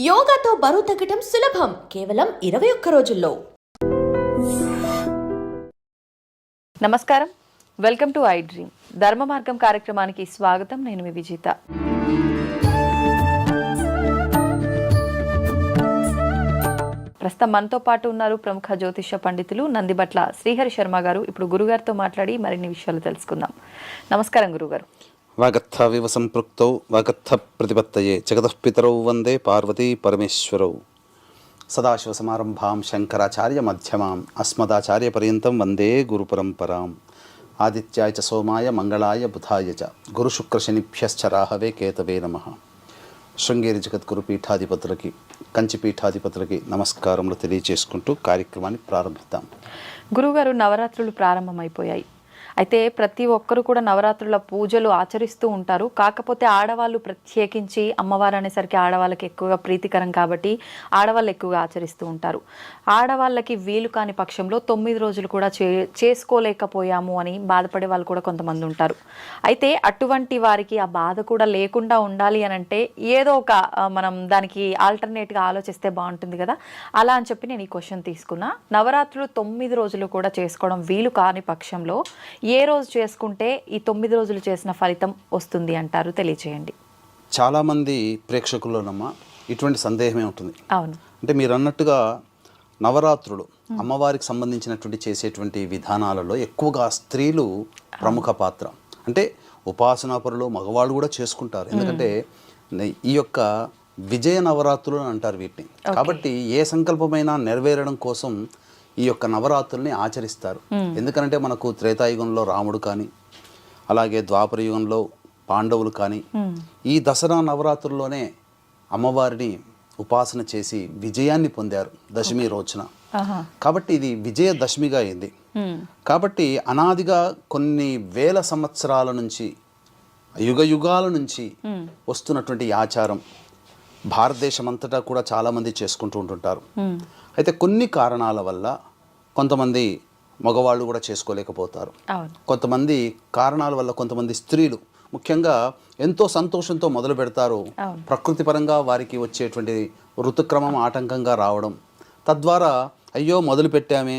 యోగాతో బరువు తగ్గటం సులభం. కేవలం ఇరవై ఒక్క రోజుల్లో. నమస్కారం. Welcome to I dream. Dharma Margam కార్యక్రమానికి స్వాగతం. నేను మీ విజేత. ప్రస్తుతం మనతో పాటు ఉన్నారు ప్రముఖ జ్యోతిష పండితులు నందిబట్ల శ్రీహరి శర్మ గారు. ఇప్పుడు గురుగారితో మాట్లాడి మరిన్ని విషయాలు తెలుసుకుందాం. నమస్కారం గురుగారు. వాగర్థవివ సంపృక్తౌ వాగర్థ ప్రతిపత్తయే జగతఃపితరౌ వందే పార్వతీ పరమేశ్వరౌ సదాశివసమారంభాం శంకరాచార్య మధ్యమాం అస్మదాచార్య పర్యంతం వందే గురుపరంపరాం ఆదిత్యాయ చ సోమాయ మంగళాయ బుధాయ చ గురుశుక్రశనిభ్యశ్చ రాహవే కేతవే నమ శృంగేరి జగద్గురు పీఠాధిపతులకి కంచి పీఠాధిపతులకి నమస్కారములు తెలియజేసుకుంటూ కార్యక్రమాన్ని ప్రారంభిద్దాం గురుగారు నవరాత్రులు ప్రారంభమైపోయాయి. అయితే ప్రతి ఒక్కరు కూడా నవరాత్రుల పూజలు ఆచరిస్తూ ఉంటారు. కాకపోతే ఆడవాళ్ళు ప్రత్యేకించి అమ్మవారు అనేసరికి ఆడవాళ్ళకి ఎక్కువగా ప్రీతికరం కాబట్టి ఆడవాళ్ళు ఎక్కువగా ఆచరిస్తూ ఉంటారు. ఆడవాళ్ళకి వీలు కాని పక్షంలో తొమ్మిది రోజులు కూడా చే చేసుకోలేకపోయాము అని బాధపడే వాళ్ళు కూడా కొంతమంది ఉంటారు. అయితే అటువంటి వారికి ఆ బాధ కూడా లేకుండా ఉండాలి అని అంటే ఏదో ఒక మనం దానికి ఆల్టర్నేట్గా ఆలోచిస్తే బాగుంటుంది కదా. అలా అని చెప్పి నేను ఈ క్వశ్చన్ తీసుకున్నా. నవరాత్రులు తొమ్మిది రోజులు కూడా చేసుకోవడం వీలు కాని పక్షంలో ఏ రోజు చేసుకుంటే ఈ తొమ్మిది రోజులు చేసిన ఫలితం వస్తుంది అంటారు తెలియచేయండి. చాలామంది ప్రేక్షకుల్లోనమ్మా ఇటువంటి సందేహమే ఉంటుంది. అవును. అంటే మీరు అన్నట్టుగా నవరాత్రులు అమ్మవారికి సంబంధించినటువంటి చేసేటువంటి విధానాలలో ఎక్కువగా స్త్రీలు ప్రముఖ పాత్ర. అంటే ఉపాసనాపరులు మగవాళ్ళు కూడా చేసుకుంటారు. ఎందుకంటే ఈ యొక్క విజయ నవరాత్రులు అని అంటారు వీటిని. కాబట్టి ఏ సంకల్పమైనా నెరవేరడం కోసం ఈ యొక్క నవరాత్రుల్ని ఆచరిస్తారు. ఎందుకంటే మనకు త్రేతాయుగంలో రాముడు కానీ అలాగే ద్వాపర యుగంలో పాండవులు కానీ ఈ దసరా నవరాత్రుల్లోనే అమ్మవారిని ఉపాసన చేసి విజయాన్ని పొందారు దశమి రోజున. కాబట్టి ఇది విజయ దశమిగా అయింది. కాబట్టి అనాదిగా కొన్ని వేల సంవత్సరాల నుంచి యుగ యుగాల నుంచి వస్తున్నటువంటి ఆచారం భారతదేశం అంతటా కూడా చాలామంది చేసుకుంటూ ఉంటుంటారు. అయితే కొన్ని కారణాల వల్ల కొంతమంది మగవాళ్ళు కూడా చేసుకోలేకపోతారు. కొంతమంది కారణాల వల్ల కొంతమంది స్త్రీలు ముఖ్యంగా ఎంతో సంతోషంతో మొదలు పెడతారు. ప్రకృతి పరంగా వారికి వచ్చేటువంటి ఋతుక్రమం ఆటంకంగా రావడం. తద్వారా అయ్యో మొదలు పెట్టామే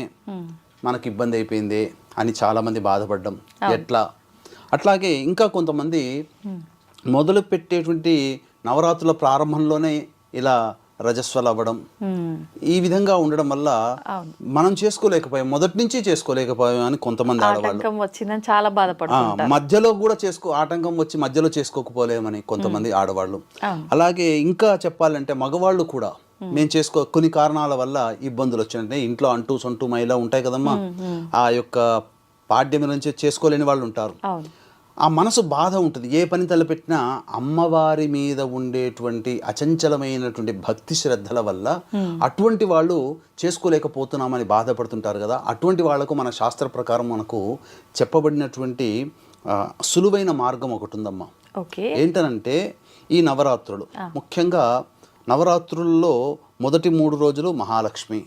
మనకి ఇబ్బంది అయిపోయింది అని చాలామంది బాధపడడం. ఎట్లా? అట్లాగే ఇంకా కొంతమంది మొదలు పెట్టేటువంటి నవరాత్రుల ప్రారంభంలోనే ఇలా రజస్వలు అవ్వడం. ఈ విధంగా ఉండడం వల్ల. మనం చేసుకోలేకపోయాం మొదటి నుంచి చేసుకోలేకపోయాం అని కొంతమంది ఆడవాళ్ళు. వచ్చిందని చాలా మధ్యలో కూడా చేసుకో ఆటంకం వచ్చి మధ్యలో చేసుకోకపోలేమని కొంతమంది ఆడవాళ్ళు. అలాగే ఇంకా చెప్పాలంటే మగవాళ్ళు కూడా మేము చేసుకో కొన్ని కారణాల వల్ల ఇబ్బందులు వచ్చినట్టే. ఇంట్లో అంటూ సొంటూ మైలా ఉంటాయి కదమ్మా. ఆ యొక్క పాడ్యం నుంచి చేసుకోలేని వాళ్ళు ఉంటారు. ఆ మనసు బాధ ఉంటుంది. ఏ పని తలపెట్టినా అమ్మవారి మీద ఉండేటువంటి అచంచలమైనటువంటి భక్తి శ్రద్ధల వల్ల అటువంటి వాళ్ళు చేసుకోలేకపోతున్నామని బాధపడుతుంటారు కదా. అటువంటి వాళ్ళకు మన శాస్త్ర ప్రకారం మనకు చెప్పబడినటువంటి సులువైన మార్గం ఒకటి ఉందమ్మా. ఓకే. ఏంటనంటే ఈ నవరాత్రులు. ముఖ్యంగా నవరాత్రుల్లో మొదటి మూడు రోజులు మహాలక్ష్మి.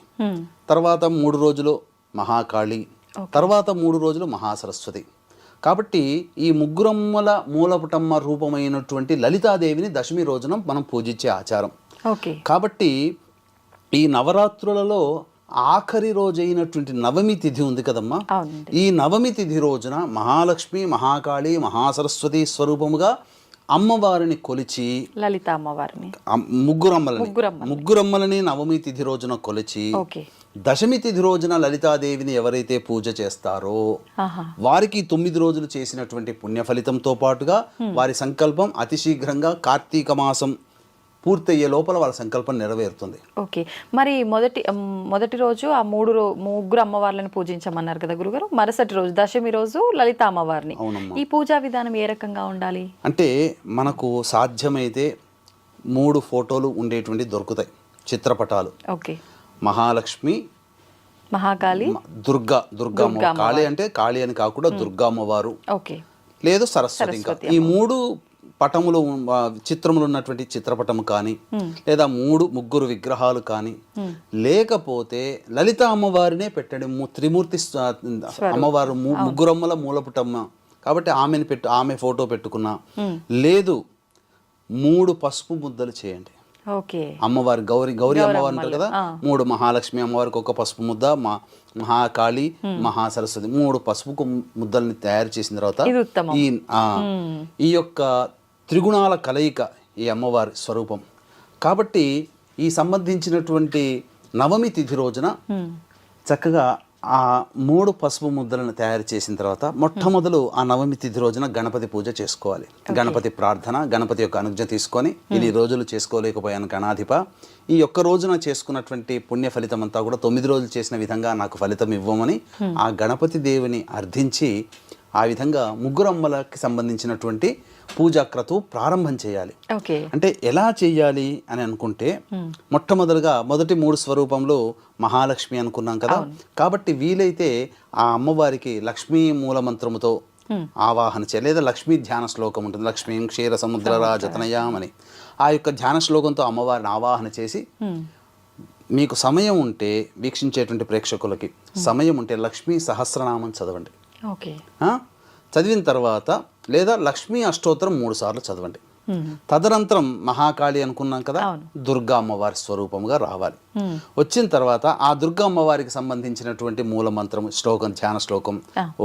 తర్వాత మూడు రోజులు మహాకాళి. తర్వాత మూడు రోజులు మహాసరస్వతి. కాబట్టి ఈ ముగ్గురమ్మల మూలపుటమ్మ రూపమైనటువంటి లలితాదేవిని దశమి రోజున మనం పూజించే ఆచారం. ఓకే. కాబట్టి ఈ నవరాత్రులలో ఆఖరి రోజైనటువంటి నవమి తిథి ఉంది కదమ్మా. ఈ నవమి తిథి రోజున మహాలక్ష్మి మహాకాళి మహాసరస్వతి స్వరూపముగా అమ్మవారిని కొలిచి లలిత అమ్మవారిని అమ్- ముగ్గురమ్మలని ముగ్గురమ్మలని. ముగ్గురమ్మలని నవమి తిథి రోజున కొలిచి ఓకే. దశమి తిథి రోజున లలితాదేవిని ఎవరైతే పూజ చేస్తారో వారికి తొమ్మిది రోజులు చేసినటువంటి పుణ్య ఫలితంతో పాటుగా వారి సంకల్పం అతి శీఘ్రంగా కార్తీక మాసం పూర్తయ్యే లోపల వాళ్ళ సంకల్పం నెరవేరుతుంది. ఓకే. మరి మొదటి మొదటి రోజు ఆ మూడు రో ముగ్గురు అమ్మవార్లను పూజించమన్నారు కదా గురుగారు? మరుసటి రోజు దశమి రోజు లలిత అమ్మవారిని ఈ పూజా విధానం ఏ రకంగా ఉండాలి? అంటే మనకు సాధ్యమైతే మూడు ఫోటోలు ఉండేటువంటి దొరుకుతాయి చిత్రపటాలు. ఓకే. మహాలక్ష్మి మహాకాళి దుర్గా దుర్గా అమ్మ కాళీ అంటే కాళీ అని కాకుండా దుర్గా అమ్మవారు ఓకే. లేదు సరస్వతి ఇంకా. ఈ మూడు పటములు చిత్రములు ఉన్నటువంటి చిత్రపటము కానీ లేదా మూడు ముగ్గురు విగ్రహాలు కానీ లేకపోతే లలిత అమ్మవారినే పెట్టండి త్రిమూర్తి అమ్మవారు ముగ్గురమ్మల మూలపుటమ్మ. కాబట్టి ఆమెను పెట్టు ఆమె ఫోటో పెట్టుకున్నా. లేదు మూడు పసుపు ముద్దలు చేయండి. అమ్మవారి గౌరి గౌరి అమ్మవారు అంటారు కదా? మూడు మహాలక్ష్మి అమ్మవారికి ఒక పసుపు ముద్ద మా మహాకాళి మహాసరస్వతి మూడు పసుపు ముద్దల్ని తయారు చేసిన తర్వాత. ఈ ఈ యొక్క త్రిగుణాల కలయిక ఈ అమ్మవారి స్వరూపం. కాబట్టి ఈ సంబంధించినటువంటి నవమి తిథి రోజున చక్కగా ఆ మూడు పసుపు ముద్దలను తయారు చేసిన తర్వాత మొట్టమొదలు ఆ నవమి తిథి రోజున గణపతి పూజ చేసుకోవాలి. గణపతి ప్రార్థన గణపతి యొక్క అనుజ్ఞ తీసుకొని ఇన్ని రోజులు చేసుకోలేకపోయాను గణాధిప ఈ ఒక్క రోజున చేసుకున్నటువంటి పుణ్య ఫలితం అంతా కూడా తొమ్మిది రోజులు చేసిన విధంగా నాకు ఫలితం ఇవ్వమని ఆ గణపతి దేవుని అర్థించి ఆ విధంగా ముగ్గురు అమ్మలకి సంబంధించినటువంటి పూజా క్రతువు ప్రారంభం చేయాలి. అంటే ఎలా చెయ్యాలి అని అనుకుంటే మొట్టమొదలుగా మొదటి మూడు స్వరూపంలో మహాలక్ష్మి అనుకున్నాం కదా. కాబట్టి వీలైతే ఆ అమ్మవారికి లక్ష్మీ మూలమంత్రముతో ఆవాహన చేయాలి. లేదా లక్ష్మీ ధ్యాన శ్లోకం ఉంటుంది. లక్ష్మీ క్షీర సముద్ర రాజతనయామని ఆ యొక్క ధ్యాన శ్లోకంతో అమ్మవారిని ఆవాహన చేసి మీకు సమయం ఉంటే వీక్షించేటువంటి ప్రేక్షకులకి సమయం ఉంటే లక్ష్మీ సహస్రనామం చదవండి? చదివిన తర్వాత లేదా లక్ష్మీ అష్టోత్తరం మూడు సార్లు చదవండి. తదనంతరం మహాకాళి అనుకున్నాం కదా దుర్గా అమ్మవారి స్వరూపముగా రావాలి. వచ్చిన తర్వాత ఆ దుర్గా అమ్మవారికి సంబంధించినటువంటి మూల మంత్రం శ్లోకం ధ్యాన శ్లోకం.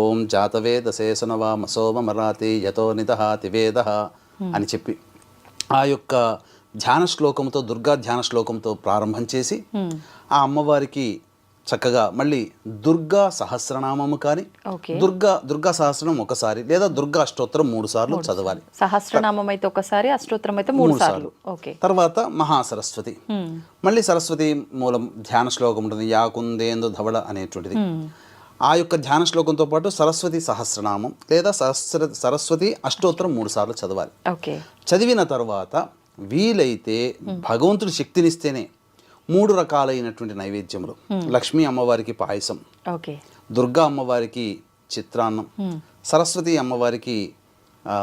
ఓం జాతవేద శేషనవా మసోమ మరాతి యతో నిదహాతి వేద అని చెప్పి ఆ యొక్క ధ్యాన శ్లోకంతో దుర్గా ధ్యాన శ్లోకంతో ప్రారంభం చేసి ఆ అమ్మవారికి చక్కగా మళ్ళీ దుర్గా సహస్రనామము కానీ దుర్గా దుర్గా సహస్రనామం ఒకసారి లేదా దుర్గా అష్టోత్తరం మూడు సార్లు చదవాలి. సహస్రనామం అయితే ఒకసారి అష్టోత్తరం అయితే మూడు సార్లు. ఓకే. తర్వాత మహాసరస్వతి. మళ్ళీ సరస్వతి మూలం ధ్యాన శ్లోకం ఉంటుంది యాకుందేందు ధవళ అనేటువంటిది. ఆ యొక్క ధ్యాన శ్లోకంతో పాటు సరస్వతి సహస్రనామం లేదా సరస్వతి సరస్వతి అష్టోత్తరం మూడు సార్లు చదవాలి. ఓకే. చదివిన తర్వాత వీలైతే భగవంతుడు శక్తినిస్తేనే మూడు రకాలైనటువంటి నైవేద్యములు. లక్ష్మీ అమ్మవారికి పాయసం. దుర్గా అమ్మవారికి చిత్రాన్నం. సరస్వతి అమ్మవారికి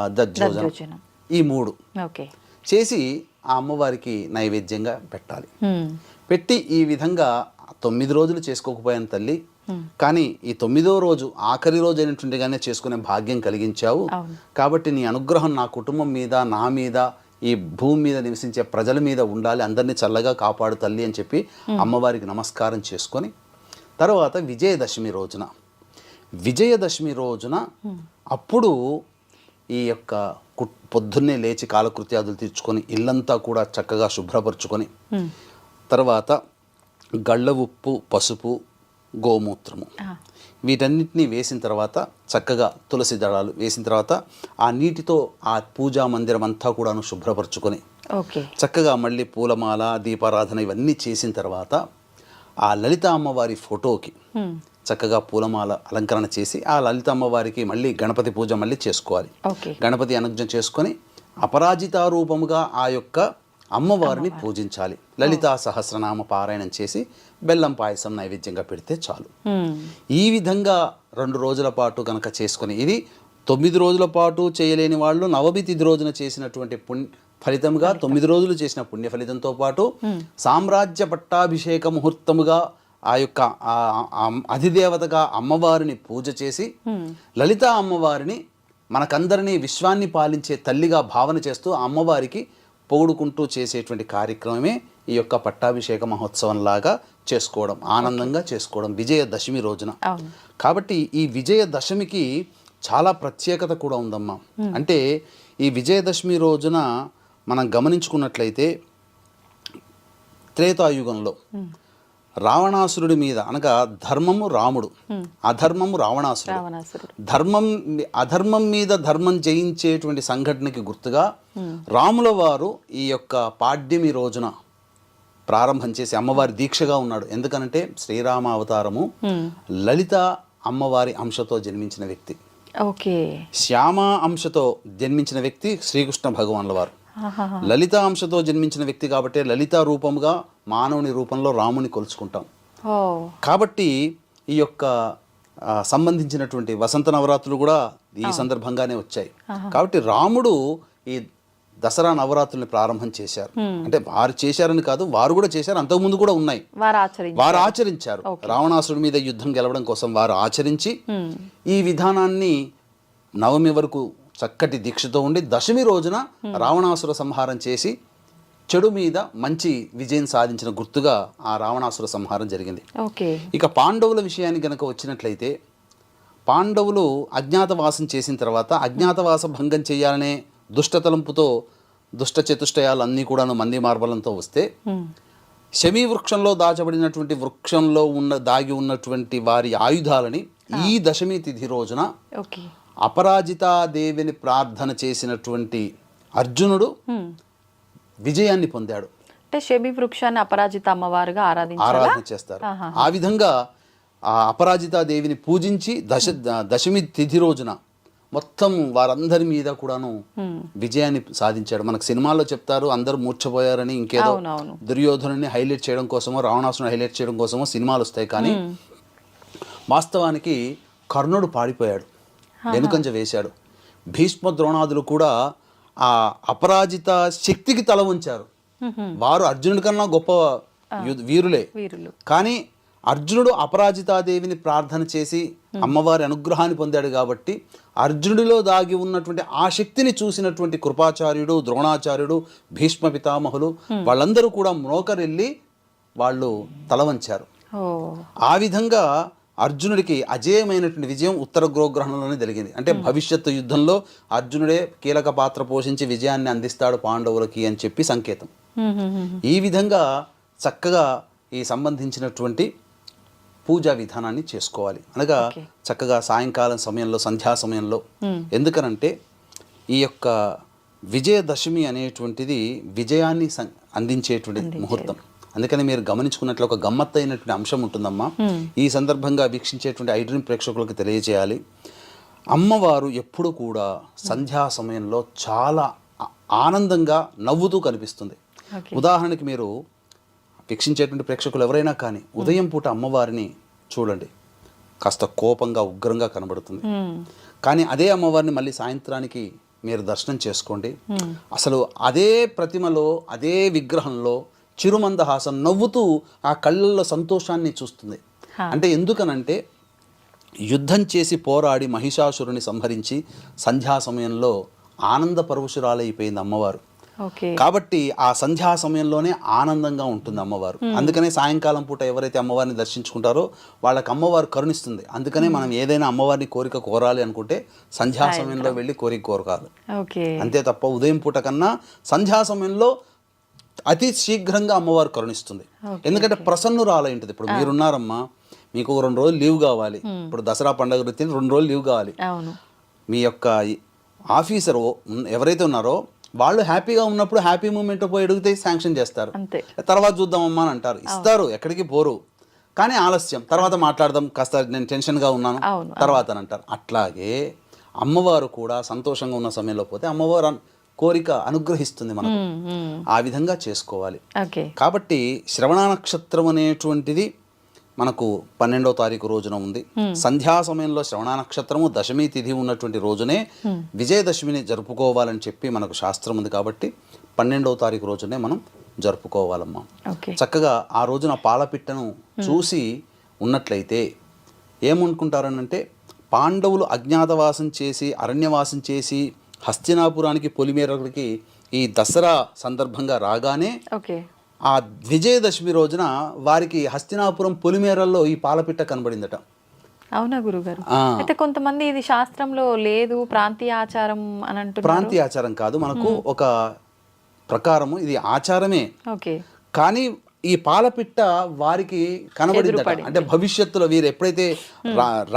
దద్దోజనం. ఈ మూడు. చేసి ఆ అమ్మవారికి నైవేద్యంగా పెట్టాలి. హ్మ్. పెట్టి ఈ విధంగా తొమ్మిది రోజులు చేసుకోకపోయాను తల్లి. కానీ ఈ తొమ్మిదో రోజు ఆఖరి రోజు అయినటువంటిగానే చేసుకునే భాగ్యం కలిగించావు. కాబట్టి నీ అనుగ్రహం నా కుటుంబం మీద నా మీద ఈ భూమి మీద నివసించే ప్రజల మీద ఉండాలి అందరినీ చల్లగా కాపాడు తల్లి అని చెప్పి అమ్మవారికి నమస్కారం చేసుకొని తర్వాత విజయదశమి రోజున. విజయదశమి రోజున అప్పుడు ఈ యొక్క పొద్దున్నే లేచి కాలకృత్యాదులు తీర్చుకొని ఇల్లంతా కూడా చక్కగా శుభ్రపరుచుకొని తర్వాత గళ్ళ ఉప్పు పసుపు గోమూత్రము. వీటన్నిటిని వేసిన తర్వాత చక్కగా తులసి దళాలు వేసిన తర్వాత ఆ నీటితో ఆ పూజా మందిరం అంతా కూడాను శుభ్రపరచుకొని చక్కగా మళ్ళీ పూలమాల దీపారాధన ఇవన్నీ చేసిన తర్వాత ఆ లలిత అమ్మవారి ఫోటోకి చక్కగా పూలమాల అలంకరణ చేసి ఆ లలిత అమ్మవారికి మళ్ళీ గణపతి పూజ మళ్ళీ చేసుకోవాలి. గణపతి అనుజ్ఞ చేసుకొని అపరాజిత రూపముగా ఆ యొక్క అమ్మవారిని పూజించాలి. లలితా సహస్రనామ పారాయణం చేసి బెల్లం పాయసం నైవేద్యంగా పెడితే చాలు. ఈ విధంగా రెండు రోజుల పాటు కనుక చేసుకొని ఇది తొమ్మిది రోజుల పాటు చేయలేని వాళ్ళు నవమి తిథి రోజున చేసినటువంటి పుణ్య ఫలితంగా తొమ్మిది రోజులు చేసిన పుణ్య ఫలితంతో పాటు సామ్రాజ్య పట్టాభిషేక ముహూర్తముగా ఆ యొక్క అధిదేవతగా అమ్మవారిని పూజ చేసి లలిత అమ్మవారిని మనకందరినీ విశ్వాన్ని పాలించే తల్లిగా భావన చేస్తూ అమ్మవారికి పొగుడుకుంటూ చేసేటువంటి కార్యక్రమమే ఈ యొక్క పట్టాభిషేక మహోత్సవం లాగా చేసుకోవడం ఆనందంగా చేసుకోవడం విజయదశమి రోజున. కాబట్టి ఈ విజయదశమికి చాలా ప్రత్యేకత కూడా ఉందమ్మా. అంటే ఈ విజయదశమి రోజున మనం గమనించుకున్నట్లయితే త్రేతాయుగంలో రావణాసురుడి మీద అనగా ధర్మము రాముడు అధర్మము రావణాసురుడు. రావణాసురుడు. ధర్మం అధర్మం మీద ధర్మం జయించేటువంటి సంఘటనకి గుర్తుగా రాముల వారు ఈ యొక్క పాడ్యమి రోజున ప్రారంభం చేసి అమ్మవారి దీక్షగా ఉన్నాడు. ఎందుకనంటే శ్రీరామ అవతారము లలిత అమ్మవారి అంశతో జన్మించిన వ్యక్తి. ఓకే. శ్యామ అంశతో జన్మించిన వ్యక్తి శ్రీకృష్ణ భగవాన్ల వారు. లలిత అంశతో జన్మించిన వ్యక్తి కాబట్టి లలిత రూపముగా మానవుని రూపంలో రాముని కొలుచుకుంటాం. కాబట్టి ఈ యొక్క సంబంధించినటువంటి వసంత నవరాత్రులు కూడా ఈ సందర్భంగానే వచ్చాయి. కాబట్టి రాముడు ఈ దసరా నవరాత్రుల్ని ప్రారంభం చేశారు. అంటే వారు చేశారని కాదు వారు కూడా చేశారు అంతకుముందు కూడా ఉన్నాయి. వారు ఆచరించి వారు ఆచరించారు. రావణాసురుడి మీద యుద్ధం గెలవడం కోసం వారు ఆచరించి ఈ విధానాన్ని నవమి వరకు చక్కటి దీక్షతో ఉండి దశమి రోజున రావణాసుర సంహారం చేసి చెడు మీద మంచి విజయం సాధించిన గుర్తుగా ఆ రావణాసుర సంహారం జరిగింది. ఇక పాండవుల విషయానికి గనక వచ్చినట్లయితే పాండవులు అజ్ఞాతవాసం చేసిన తర్వాత అజ్ఞాతవాస భంగం చేయాలనే దుష్టతలంపుతో దుష్ట చతుష్టయాలు అన్నీ కూడాను మంది మార్బలంతో వస్తే శమీ వృక్షంలో దాచబడినటువంటి వృక్షంలో ఉన్న దాగి ఉన్నటువంటి వారి ఆయుధాలని ఈ దశమి తిథి రోజున ఓకే. అపరాజితాదేవిని ప్రార్థన చేసినటువంటి అర్జునుడు విజయాన్ని పొందాడు. అంటే శమి వృక్షాన్ని అపరాజిత అమ్మవారుగా ఆరాధన చేస్తారు. ఆ విధంగా ఆ అపరాజితా దేవిని పూజించి దశ దశమి తిథి రోజున మొత్తం వారందరి మీద కూడాను విజయాన్ని సాధించాడు. మనకు సినిమాల్లో చెప్తారు అందరూ మూర్ఛపోయారని ఇంకేదో. దుర్యోధనుని హైలైట్ చేయడం కోసమో రావణాసుని హైలైట్ చేయడం కోసమో సినిమాలు వస్తాయి. కానీ వాస్తవానికి కర్ణుడు పాడిపోయాడు వెనుకంజ వేశాడు. భీష్మ ద్రోణాదులు కూడా ఆ అపరాజిత శక్తికి తల ఉంచారు వారు అర్జునుడి కన్నా గొప్ప వీరులు. కానీ అర్జునుడు అపరాజితాదేవిని ప్రార్థన చేసి అమ్మవారి అనుగ్రహాన్ని పొందాడు కాబట్టి అర్జునుడిలో దాగి ఉన్నటువంటి ఆ శక్తిని చూసినటువంటి కృపాచార్యుడు ద్రోణాచార్యుడు భీష్మ పితామహులు వాళ్ళందరూ కూడా మ్రోకరెళ్ళి వాళ్ళు తల వంచారు ఓ. ఆ విధంగా అర్జునుడికి అజేయమైనటువంటి విజయం ఉత్తర గోగ్రహణంలోనే జరిగింది. అంటే భవిష్యత్తు యుద్ధంలో అర్జునుడే కీలక పాత్ర పోషించి విజయాన్ని అందిస్తాడు పాండవులకి అని చెప్పి సంకేతం. ఈ విధంగా చక్కగా ఈ సంబంధించినటువంటి పూజా విధానాన్ని చేసుకోవాలి. అనగా చక్కగా సాయంకాలం సమయంలో సంధ్యా సమయంలో. ఎందుకనంటే ఈ యొక్క విజయదశమి అనేటువంటిది విజయాన్ని అందించేటువంటి ముహూర్తం. అందుకని మీరు గమనించుకున్నట్లు ఒక గమ్మత్తైనటువంటి అంశం ఉంటుందమ్మా. ఈ సందర్భంగా వీక్షించేటువంటి ఐడ్రీమ్ ప్రేక్షకులకు తెలియజేయాలి. అమ్మవారు ఎప్పుడు కూడా సంధ్యా సమయంలో చాలా ఆనందంగా నవ్వుతూ కనిపిస్తుంది. ఉదాహరణకి మీరు వీక్షించేటువంటి ప్రేక్షకులు ఎవరైనా కానీ ఉదయం పూట అమ్మవారిని చూడండి. కాస్త కోపంగా ఉగ్రంగా కనబడుతుంది. కానీ అదే అమ్మవారిని మళ్ళీ సాయంత్రానికి మీరు దర్శనం చేసుకోండి. అసలు అదే ప్రతిమలో అదే విగ్రహంలో చిరుమందహాసం నవ్వుతూ ఆ కళ్ళల్లో సంతోషాన్ని చూస్తుంది. అంటే ఎందుకనంటే యుద్ధం చేసి పోరాడి మహిషాసురుని సంహరించి సంధ్యా సమయంలో ఆనంద పరవశురాలైపోయింది అమ్మవారు. కాబట్టి ఆ సంధ్యా సమయంలోనే ఆనందంగా ఉంటుంది అమ్మవారు. అందుకనే సాయంకాలం పూట ఎవరైతే అమ్మవారిని దర్శించుకుంటారో వాళ్ళకి అమ్మవారు కరుణిస్తుంది. అందుకనే మనం ఏదైనా అమ్మవారిని కోరిక కోరాలి అనుకుంటే సంధ్యా సమయంలో వెళ్ళి కోరిక కోరకాలి అంతే తప్ప ఉదయం పూట కన్నా సంధ్యా సమయంలో అతి శీఘ్రంగా అమ్మవారు కరుణిస్తుంది. ఎందుకంటే ప్రసన్నురాలై ఉంటుంది. ఇప్పుడు మీరున్నారమ్మా మీకు రెండు రోజులు లీవ్ కావాలి. ఇప్పుడు దసరా పండుగ రీతిని రెండు రోజులు లీవ్ కావాలి. మీ యొక్క ఆఫీసర్ ఎవరైతే ఉన్నారో వాళ్ళు హ్యాపీగా ఉన్నప్పుడు హ్యాపీ మూమెంట్ పోయి అడిగితే శాంక్షన్ చేస్తారు. తర్వాత చూద్దామమ్మా అని అంటారు. ఇస్తారు ఎక్కడికి పోరు. కానీ ఆలస్యం. తర్వాత మాట్లాడదాం కాస్త నేను టెన్షన్గా ఉన్నాను. తర్వాత అని అంటారు. అట్లాగే అమ్మవారు కూడా సంతోషంగా ఉన్న సమయంలో పోతే అమ్మవారు కోరిక అనుగ్రహిస్తుంది హ్మ్. ఆ విధంగా చేసుకోవాలి. కాబట్టి శ్రవణ నక్షత్రం అనేటువంటిది మనకు పన్నెండవ తారీఖు రోజున ఉంది. సంధ్యా సమయంలో శ్రవణ నక్షత్రము దశమి తిథి ఉన్నటువంటి రోజునే విజయదశమిని జరుపుకోవాలని చెప్పి మనకు శాస్త్రం ఉంది కాబట్టి పన్నెండవ తారీఖు రోజునే మనం జరుపుకోవాలమ్మా. చక్కగా ఆ రోజున పాలపిట్టను చూసి ఉన్నట్లయితే ఏమనుకుంటారనంటే పాండవులు అజ్ఞాతవాసం చేసి అరణ్యవాసం చేసి హస్తినాపురానికి పొలిమేరలకి ఈ దసరా సందర్భంగా రాగానే ఆ విజయదశమి రోజున వారికి హస్తినాపురం పొలిమేరల్లో ఈ పాలపిట్ట కనబడిందట. అవునా గురుగారు. అయితే కొంతమంది ఇది శాస్త్రంలో లేదు ప్రాంతీయ ఆచారం అని అంటున్నారు. ప్రాంతీయ ఆచారం కాదు మనకు ఒక ప్రకారము ఇది ఆచారమే. ఓకే. కానీ ఈ పాలపిట్ట వారికి కనబడిందట. అంటే భవిష్యత్తులో వీరు ఎప్పుడైతే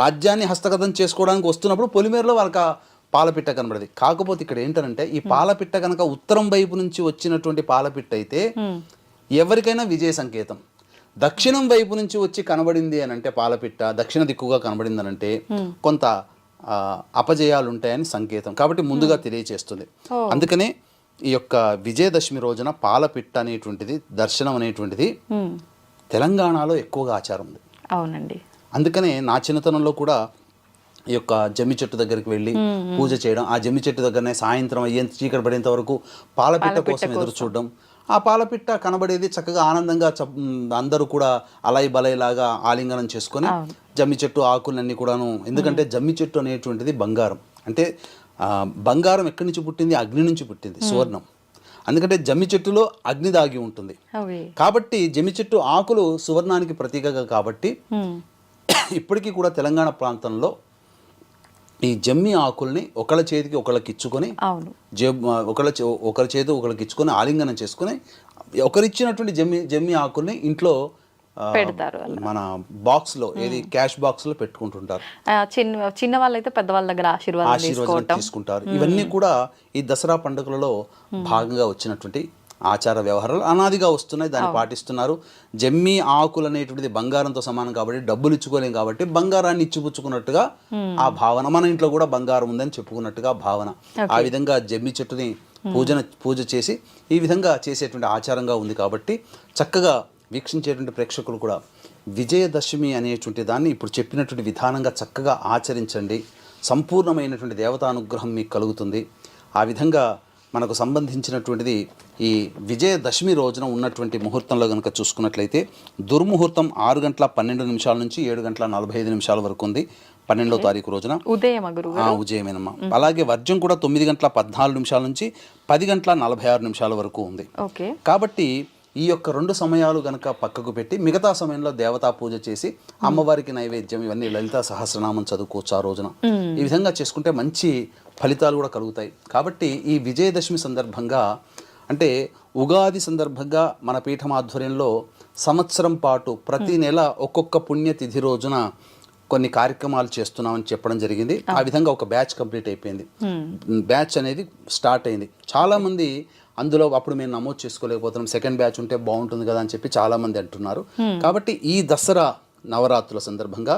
రాజ్యాన్ని హస్తగతం చేసుకోవడానికి వస్తున్నప్పుడు పొలిమేరలో వాళ్ళకి ఆ పాలపిట్ట కనబడేది. కాకపోతే ఇక్కడ ఏంటంటే ఈ పాలపిట్ట కనుక ఉత్తరం వైపు నుంచి వచ్చినటువంటి పాలపిట్ట అయితే ఎవరికైనా విజయ సంకేతం. దక్షిణం వైపు నుంచి వచ్చి కనబడింది అని అంటే పాలపిట్ట దక్షిణ దిక్కుగా కనబడింది అని అంటే కొంత అపజయాలు ఉంటాయని సంకేతం. కాబట్టి ముందుగా తెలియచేస్తుంది. అందుకనే ఈ యొక్క విజయదశమి రోజున పాలపిట్ట అనేటువంటిది దర్శనం అనేటువంటిది. తెలంగాణలో ఎక్కువగా ఆచారం ఉంది. అవునండి. అందుకనే నా చిన్నతనంలో కూడా ఈ యొక్క జమ్మి చెట్టు దగ్గరికి వెళ్ళి పూజ చేయడం ఆ జమ్మి చెట్టు దగ్గరనే సాయంత్రం అయ్యేంత చీకటి పడేంత వరకు పాలపిట్ట కోసం ఎదురు చూడడం ఆ పాలపిట్ట కనబడేది చక్కగా ఆనందంగా అందరూ కూడా అలై బలై లాగా ఆలింగనం చేసుకొని జమ్మి చెట్టు ఆకులన్నీ కూడాను. ఎందుకంటే జమ్మి చెట్టు అనేటువంటిది బంగారం. అంటే బంగారం ఎక్కడి నుంచి పుట్టింది? అగ్ని నుంచి పుట్టింది సువర్ణం. ఎందుకంటే జమ్మి చెట్టులో అగ్ని దాగి ఉంటుంది. కాబట్టి జమ్మి చెట్టు ఆకులు సువర్ణానికి ప్రతీకగా కాబట్టి. ఇప్పటికీ కూడా తెలంగాణ ప్రాంతంలో ఈ జమ్మి ఆకుల్ని ఒకళ్ళ చేతికి ఒకళ్ళకి ఇచ్చుకొని ఒకళ్ళ ఒకరి చేతి ఒకరికి ఇచ్చుకొని ఆలింగనం చేసుకొని ఒకరిచ్చినటువంటి జమ్మి జమ్మి ఆకుల్ని ఇంట్లో పెడతారు మన బాక్స్లో ఏది క్యాష్ బాక్స్లో పెట్టుకుంటుంటారు. ఆ, చిన్న చిన్న వాళ్ళైతే పెద్దవాళ్ళ దగ్గర ఆశీర్వాదం తీసుకుంటారు. ఇవన్నీ కూడా ఈ దసరా పండుగలలో భాగంగా వచ్చినటువంటి ఆచార వ్యవహారాలు అనాదిగా వస్తున్నాయి దాన్ని పాటిస్తున్నారు. జమ్మి ఆకులు అనేటువంటిది బంగారంతో సమానం కాబట్టి డబ్బులు ఇచ్చుకోలేం కాబట్టి బంగారాన్ని ఇచ్చిపుచ్చుకున్నట్టుగా ఆ భావన మన ఇంట్లో కూడా బంగారం ఉందని చెప్పుకున్నట్టుగా భావన. ఆ విధంగా జమ్మి చెట్టుని పూజన పూజ చేసి ఈ విధంగా చేసేటువంటి ఆచారంగా ఉంది కాబట్టి చక్కగా వీక్షించేటువంటి ప్రేక్షకులు కూడా విజయదశమి అనేటువంటి దాన్ని ఇప్పుడు చెప్పినటువంటి విధానంగా చక్కగా ఆచరించండి. సంపూర్ణమైనటువంటి దేవతానుగ్రహం మీకు కలుగుతుంది. ఆ విధంగా మనకు సంబంధించినటువంటిది ఈ విజయదశమి రోజున ఉన్నటువంటి ముహూర్తంలో కనుక చూసుకున్నట్లయితే దుర్ముహూర్తం ఆరు గంటల పన్నెండు నిమిషాల నుంచి ఏడు గంటల నలభై ఐదు నిమిషాల వరకు ఉంది. పన్నెండో తారీఖు రోజున. ఉదయమేనమ్మా. అలాగే వర్జం కూడా తొమ్మిది గంటల పద్నాలుగు నిమిషాల నుంచి పది గంటల నలభై ఆరు నిమిషాల వరకు ఉంది. ఓకే. కాబట్టి ఈ యొక్క రెండు సమయాలు గనక పక్కకు పెట్టి మిగతా సమయంలో దేవతా పూజ చేసి అమ్మవారికి నైవేద్యం ఇవన్నీ లలిత సహస్రనామం చదువుకోవచ్చు ఆ రోజున. ఈ విధంగా చేసుకుంటే మంచి ఫలితాలు కూడా కలుగుతాయి. కాబట్టి ఈ విజయదశమి సందర్భంగా అంటే ఉగాది సందర్భంగా మన పీఠం ఆధ్వర్యంలో సంవత్సరం పాటు ప్రతి నెల ఒక్కొక్క పుణ్యతిథి రోజున కొన్ని కార్యక్రమాలు చేస్తున్నామని చెప్పడం జరిగింది. ఆ విధంగా ఒక బ్యాచ్ కంప్లీట్ అయిపోయింది. బ్యాచ్ అనేది స్టార్ట్ అయింది. చాలా మంది అందులో అప్పుడు మేము నమోదు చేసుకోలేకపోతున్నాం. సెకండ్ బ్యాచ్ ఉంటే బాగుంటుంది కదా అని చెప్పి చాలా మంది అంటున్నారు కాబట్టి ఈ దసరా నవరాత్రుల సందర్భంగా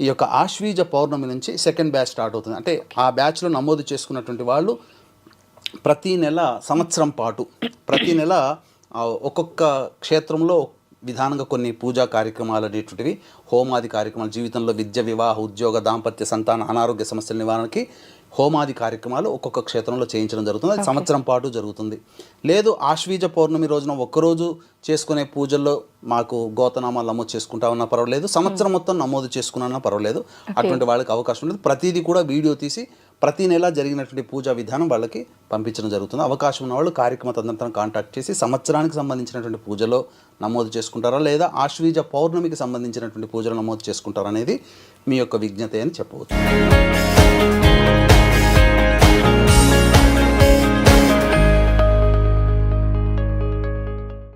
ఈ యొక్క ఆశ్వీజ పౌర్ణమి నుంచి సెకండ్ బ్యాచ్ స్టార్ట్ అవుతుంది. అంటే ఆ బ్యాచ్లో నమోదు చేసుకున్నటువంటి వాళ్ళు ప్రతి నెల సంవత్సరం పాటు ప్రతి నెల ఒక్కొక్క క్షేత్రంలో విధానంగా కొన్ని పూజా కార్యక్రమాలు అనేటువంటివి హోమాది కార్యక్రమాలు జీవితంలో విద్య వివాహ ఉద్యోగ దాంపత్య సంతాన అనారోగ్య సమస్యల నివారణకి హోమాది కార్యక్రమాలు ఒక్కొక్క క్షేత్రంలో చేయించడం జరుగుతుంది. అది సంవత్సరం పాటు జరుగుతుంది. లేదు ఆశ్వీజ పౌర్ణమి రోజున ఒక్కరోజు చేసుకునే పూజల్లో మాకు గోతనామాలు నమోదు చేసుకుంటామన్నా పర్వాలేదు. సంవత్సరం మొత్తం నమోదు చేసుకున్నా పర్వాలేదు. అటువంటి వాళ్ళకి అవకాశం ఉంటుంది ప్రతిదీ కూడా వీడియో తీసి ప్రతి నెల జరిగినటువంటి పూజా విధానం వాళ్ళకి పంపించడం జరుగుతుంది. అవకాశం ఉన్న వాళ్ళు కార్యక్రమ తదనంతరం కాంటాక్ట్ చేసి సంవత్సరానికి సంబంధించినటువంటి పూజలో నమోదు చేసుకుంటారా లేదా ఆశ్వీజ పౌర్ణమికి సంబంధించినటువంటి పూజలు నమోదు చేసుకుంటారా అనేది మీ యొక్క విజ్ఞత అని చెప్పవచ్చు.